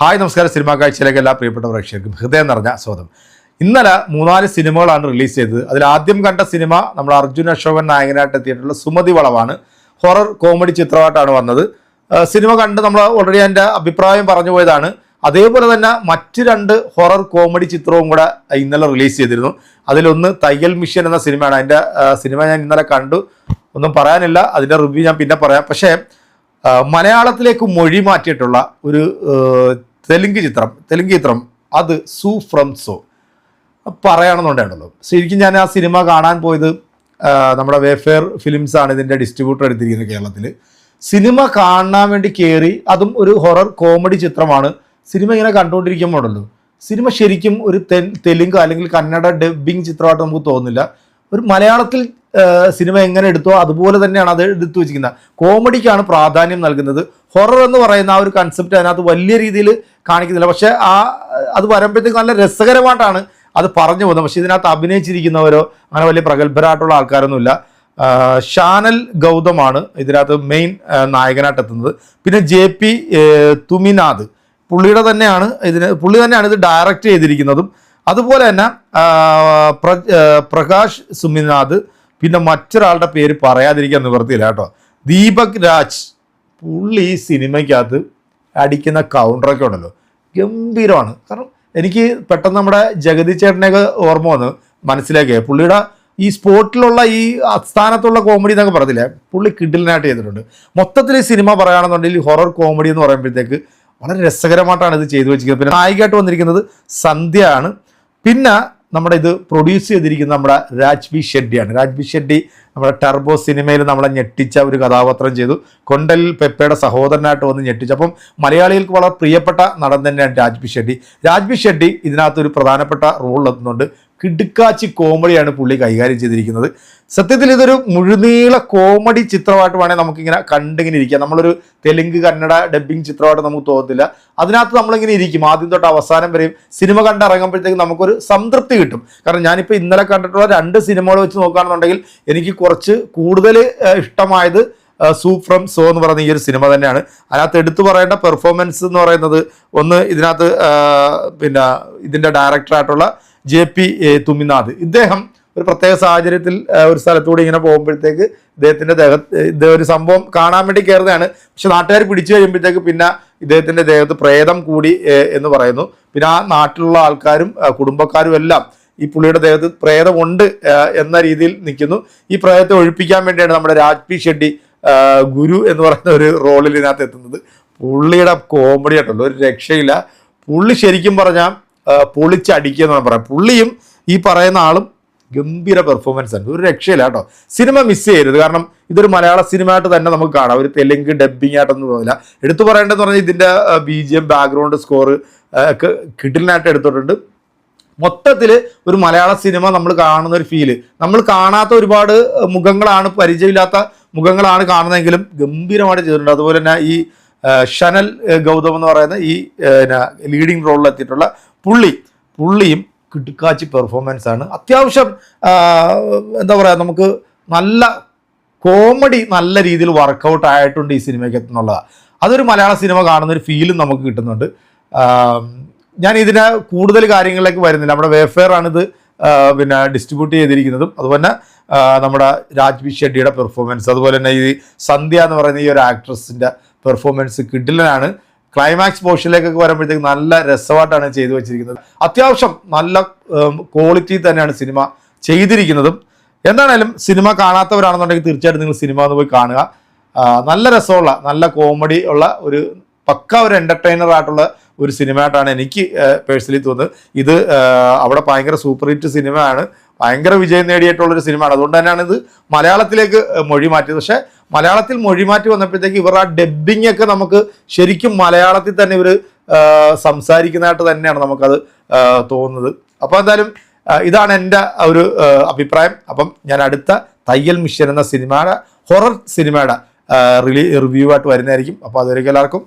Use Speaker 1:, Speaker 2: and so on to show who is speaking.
Speaker 1: Hi നമസ്കാരം. Cinema കാഴ്ചയിലേക്ക് എല്ലാ പ്രിയപ്പെട്ട പ്രേക്ഷകർക്കും ഹൃദയം നിറഞ്ഞ സ്വാഗതം. ഇന്നലെ മൂന്നാൽ സിനിമകളാണ് റിലീസ് ചെയ്തത്. അതിൽ ആദ്യം കണ്ട സിനിമ നമ്മൾ അർജുൻ അശോകൻ നായകനായിട്ട് എത്തിയിട്ടുള്ള സുമതി വളവാണ്. ഹൊറർ കോമഡി ചിത്രമായിട്ടാണ് വന്നത്. സിനിമ കണ്ട് നമ്മൾ ഓൾറെഡി എന്റെ അഭിപ്രായം പറഞ്ഞു പോയതാണ്. അതേപോലെ തന്നെ മറ്റ് രണ്ട് ഹൊറർ കോമഡി ചിത്രവും കൂടെ ഇന്നലെ റിലീസ് ചെയ്തിരുന്നു. അതിലൊന്ന് തയ്യൽ മിഷൻ എന്ന സിനിമയാണ്. അതിന്റെ സിനിമ ഞാൻ ഇന്നലെ കണ്ടു. ഒന്നും പറയാനില്ല. അതിന്റെ റിവ്യൂ ഞാൻ പിന്നെ പറയാം. പക്ഷേ മലയാളത്തിലേക്ക് മൊഴി മാറ്റിയിട്ടുള്ള ഒരു തെലുങ്ക് ചിത്രം തെലുങ്ക് ചിത്രം അത് സു ഫ്രം സോ. പറയണമെന്നുണ്ടല്ലോ ശരിക്കും ഞാൻ ആ സിനിമ കാണാൻ പോയത് നമ്മുടെ വേഫെയർ ഫിലിംസ് ആണ് ഇതിന്റെ ഡിസ്ട്രിബ്യൂട്ടർ എടുത്തിരിക്കുന്നത് കേരളത്തിൽ സിനിമ കാണാൻ വേണ്ടി കയറി അതും ഒരു ഹൊറർ കോമഡി ചിത്രമാണ്. സിനിമ ഇങ്ങനെ കണ്ടുകൊണ്ടിരിക്കുമ്പോഴല്ലോ സിനിമ ശരിക്കും ഒരു തെലുങ്ക് അല്ലെങ്കിൽ കന്നഡ ഡബിങ് ചിത്രമായിട്ട് നമുക്ക് തോന്നുന്നില്ല. ഒരു മലയാളത്തിൽ സിനിമ എങ്ങനെ എടുത്തോ അതുപോലെ തന്നെയാണ് അത് എടുത്തു വെച്ചിരിക്കുന്നത്. കോമഡിക്കാണ് പ്രാധാന്യം നൽകുന്നത്. ഹൊറർ എന്ന് പറയുന്ന ആ ഒരു കൺസെപ്റ്റ് അതിനകത്ത് വലിയ രീതിയിൽ കാണിക്കുന്നില്ല. പക്ഷേ ആ അത് വരുമ്പോഴത്തേക്ക് നല്ല രസകരമായിട്ടാണ് അത് പറഞ്ഞു പോകുന്നത്. പക്ഷേ ഇതിനകത്ത് അഭിനയിച്ചിരിക്കുന്നവരോ അങ്ങനെ വലിയ പ്രഗത്ഭരായിട്ടുള്ള ആൾക്കാരൊന്നുമില്ല. ഷാനൽ ഗൗതമാണ് ഇതിനകത്ത് മെയിൻ നായകനായിട്ട് എത്തുന്നത്. പിന്നെ ജെ പി തുമിനാഥ്. പുള്ളിയുടെ തന്നെയാണ് ഇതിന് പുള്ളി തന്നെയാണ് ഇത് ഡയറക്റ്റ് ചെയ്തിരിക്കുന്നതും. അതുപോലെ തന്നെ പ്ര- പ്രകാശ് സുമിനാഥ് പിന്നെ മറ്റൊരാളുടെ പേര് പറയാതിരിക്കാൻ നിവൃത്തിയില്ല കേട്ടോ. ദീപക് രാജ് പുള്ളി ഈ സിനിമയ്ക്കകത്ത് അടിക്കുന്ന കൗണ്ടറൊക്കെ ഉണ്ടല്ലോ. ഗംഭീരമാണ്. കാരണം എനിക്ക് പെട്ടെന്ന് നമ്മുടെ ജഗതി ചേട്ടനെയൊക്കെ ഓർമ്മ വന്ന് മനസ്സിലാക്കിയ. പുള്ളിയുടെ ഈ സ്പോട്ടിലുള്ള ഈ അസ്ഥാനത്തുള്ള കോമഡി എന്നൊക്കെ പറഞ്ഞില്ലേ പുള്ളി കിഡിലിനായിട്ട് ചെയ്തിട്ടുണ്ട്. മൊത്തത്തിൽ ഈ സിനിമ പറയുകയാണെന്നുണ്ടെങ്കിൽ ഹൊറർ കോമഡി എന്ന് പറയുമ്പോഴത്തേക്ക് വളരെ രസകരമായിട്ടാണ് ഇത് ചെയ്തു വെച്ചിരിക്കുന്നത്. പിന്നെ നായികയായിട്ട് വന്നിരിക്കുന്നത് സന്ധ്യയാണ്. പിന്നെ നമ്മുടെ ഇത് പ്രൊഡ്യൂസ് ചെയ്തിരിക്കുന്ന നമ്മുടെ രാജ്വി ഷെഡ്ഡിയാണ്. രാജ്വി ഷെഡ്ഡി നമ്മുടെ ടർബോ സിനിമയിൽ നമ്മളെ ഞെട്ടിച്ച ഒരു കഥാപാത്രം ചെയ്തു. കൊണ്ടൽ പെപ്പയുടെ സഹോദരനായിട്ട് വന്ന് ഞെട്ടിച്ചു. അപ്പം മലയാളികൾക്ക് വളരെ പ്രിയപ്പെട്ട നടൻ തന്നെയാണ് രാജ്ബി ഷെഡ്ഡി രാജ്ബി ഷെഡ്ഡി ഇതിനകത്ത് ഒരു പ്രധാനപ്പെട്ട റോൾ എത്തുന്നുണ്ട് കിടുക്കാച്ചി കോമഡിയാണ് പുള്ളി കൈകാര്യം ചെയ്തിരിക്കുന്നത്. സത്യത്തിൽ ഇതൊരു മുഴുനീള കോമഡി ചിത്രമായിട്ട് വേണേൽ നമുക്കിങ്ങനെ കണ്ടിങ്ങനെ ഇരിക്കാം. നമ്മളൊരു തെലുങ്ക് കന്നഡ ഡബ്ബിംഗ് ചിത്രമായിട്ട് നമുക്ക് തോന്നത്തില്ല. അതിനകത്ത് നമ്മളിങ്ങനെ ഇരിക്കും. ആദ്യം തൊട്ട് അവസാനം വരെയും സിനിമ കണ്ടിറങ്ങുമ്പോഴത്തേക്ക് നമുക്കൊരു സംതൃപ്തി കിട്ടും. കാരണം ഞാനിപ്പോൾ ഇന്നലെ കണ്ടിട്ടുള്ള രണ്ട് സിനിമകൾ വെച്ച് നോക്കുകയാണെന്നുണ്ടെങ്കിൽ എനിക്ക് കുറച്ച് കൂടുതൽ ഇഷ്ടമായത് സൂപ്പ് ഫ്രം സോ എന്ന് പറയുന്ന ഈ ഒരു സിനിമ തന്നെയാണ്. അതിനകത്ത് എടുത്തു പറയേണ്ട പെർഫോമൻസ് എന്ന് പറയുന്നത് ഒന്ന് ഇതിനകത്ത് പിന്നെ ഇതിന്റെ ഡയറക്ടറായിട്ടുള്ള ജെ പി തുമിനാഥ് ഇദ്ദേഹം ഒരു പ്രത്യേക സാഹചര്യത്തിൽ ഒരു സ്ഥലത്തൂടെ ഇങ്ങനെ പോകുമ്പോഴത്തേക്ക് ഇദ്ദേഹത്തിന്റെ ദേഹത്ത് ഇത് ഒരു സംഭവം കാണാൻ വേണ്ടി കയറുന്നതാണ് പക്ഷെ നാട്ടുകാർ പിടിച്ചു കഴിയുമ്പോഴത്തേക്ക് പിന്നെ ഇദ്ദേഹത്തിന്റെ ദേഹത്ത് പ്രേതം കൂടി എന്ന് പറയുന്നു. പിന്നെ ആ നാട്ടിലുള്ള ആൾക്കാരും കുടുംബക്കാരും എല്ലാം ഈ പുള്ളിയുടെ ദേഹത്ത് പ്രേതമുണ്ട് എന്ന രീതിയിൽ നിൽക്കുന്നു. ഈ പ്രേതത്തെ ഒഴിപ്പിക്കാൻ വേണ്ടിയാണ് നമ്മുടെ രാജ്പി ഷെഡ്ഡി ഗുരു എന്ന് പറയുന്ന ഒരു റോളിൽ ഇതിനകത്ത് എത്തുന്നത്. പുള്ളിയുടെ കോമഡി ആയിട്ടുള്ള ഒരു രക്ഷയില്ല. പുള്ളി ശരിക്കും പറഞ്ഞാൽ പൊളിച്ചടിക്കുക എന്ന് പറയാം പുള്ളിയും ഈ പറയുന്ന ആളും ഗംഭീര പെർഫോമൻസ് ആണ്. ഒരു രക്ഷയില്ല കേട്ടോ. സിനിമ മിസ് ചെയ്യരുത്. കാരണം ഇതൊരു മലയാള സിനിമയായിട്ട് തന്നെ നമുക്ക് കാണാം. ഒരു തെലുങ്ക് ഡബ്ബിംഗ് ആയിട്ടൊന്നും തോന്നില്ല. എടുത്തു പറയേണ്ടതെന്ന് പറഞ്ഞാൽ ഇതിന്റെ B G M background score ഒക്കെ കിഡിലിനായിട്ട് എടുത്തിട്ടുണ്ട്. മൊത്തത്തിൽ ഒരു മലയാള സിനിമ നമ്മൾ കാണുന്ന ഒരു ഫീൽ നമ്മൾ കാണാത്ത ഒരുപാട് മുഖങ്ങളാണ് പരിചയമില്ലാത്ത മുഖങ്ങളാണ് കാണുന്നതെങ്കിലും ഗംഭീരമായിട്ട് ചെയ്തിട്ടുണ്ട്. അതുപോലെ തന്നെ ഈ ഷനൽ ഗൗതം എന്ന് പറയുന്ന ഈ ലീഡിങ് റോളിലെത്തിയിട്ടുള്ള പുള്ളി. പുള്ളിയും കിടുക്കാച്ചി പെർഫോമൻസ് ആണ്. അത്യാവശ്യം എന്താ പറയുക നമുക്ക് നല്ല കോമഡി നല്ല രീതിയിൽ വർക്കൗട്ട് ആയിട്ടുണ്ട് ഈ സിനിമയ്ക്ക് എന്നുള്ളതാണ് അതൊരു മലയാള സിനിമ കാണുന്ന ഒരു ഫീലും നമുക്ക് കിട്ടുന്നുണ്ട്. ഞാൻ ഇതിന് കൂടുതൽ കാര്യങ്ങളിലേക്ക് വരുന്നില്ല. നമ്മുടെ വേഫെയർ ആണിത് പിന്നെ ഡിസ്ട്രിബ്യൂട്ട് ചെയ്തിരിക്കുന്നതും. അതുപോലെ നമ്മുടെ രാജ്ബി ഷെഡ്ഡിയുടെ പെർഫോമൻസ് അതുപോലെ തന്നെ ഈ സന്ധ്യ എന്ന് പറയുന്ന ഈ ഒരു ആക്ട്രസിന്റെ പെർഫോമൻസ് കിഡിലനാണ്. ക്ലൈമാക്സ് പോർഷനിലേക്കൊക്കെ വരുമ്പോഴത്തേക്ക് നല്ല രസമായിട്ടാണ് ചെയ്തു വെച്ചിരിക്കുന്നത്. അത്യാവശ്യം നല്ല ക്വാളിറ്റി തന്നെയാണ് സിനിമ ചെയ്തിരിക്കുന്നതും. എന്താണേലും സിനിമ കാണാത്തവരാണെന്നുണ്ടെങ്കിൽ തീർച്ചയായിട്ടും നിങ്ങൾ സിനിമ ഒന്ന് പോയി കാണുക. നല്ല രസമുള്ള നല്ല കോമഡി ഉള്ള ഒരു പക്ക ഒരു എന്റർടൈനർ ആയിട്ടുള്ള ഒരു സിനിമയായിട്ടാണ് എനിക്ക് പേഴ്സണലി തോന്നുന്നത്. ഇത് അവിടെ ഭയങ്കര സൂപ്പർ ഹിറ്റ് സിനിമയാണ്. ഭയങ്കര വിജയം നേടിയിട്ടുള്ളൊരു സിനിമയാണ്. അതുകൊണ്ട് തന്നെയാണ് ഇത് മലയാളത്തിലേക്ക് മൊഴി മാറ്റിയത്. പക്ഷേ മലയാളത്തിൽ മൊഴി മാറ്റി വന്നപ്പോഴത്തേക്ക് ഇവർ ആ ഡബ്ബിംഗ് ഒക്കെ നമുക്ക് ശരിക്കും മലയാളത്തിൽ തന്നെ ഇവർ സംസാരിക്കുന്നതായിട്ട് തന്നെയാണ് നമുക്കത് തോന്നുന്നത്. അപ്പോൾ എന്തായാലും ഇതാണ് എന്റെ ഒരു അഭിപ്രായം. അപ്പം ഞാൻ അടുത്ത തയ്യൽ മിഷൻ എന്ന സിനിമയുടെ ഹൊറർ സിനിമയുടെ റിലീ റിവ്യൂ ആയിട്ട് വരുന്നതായിരിക്കും. അപ്പോൾ അതുവരെയ്ക്കും എല്ലാവർക്കും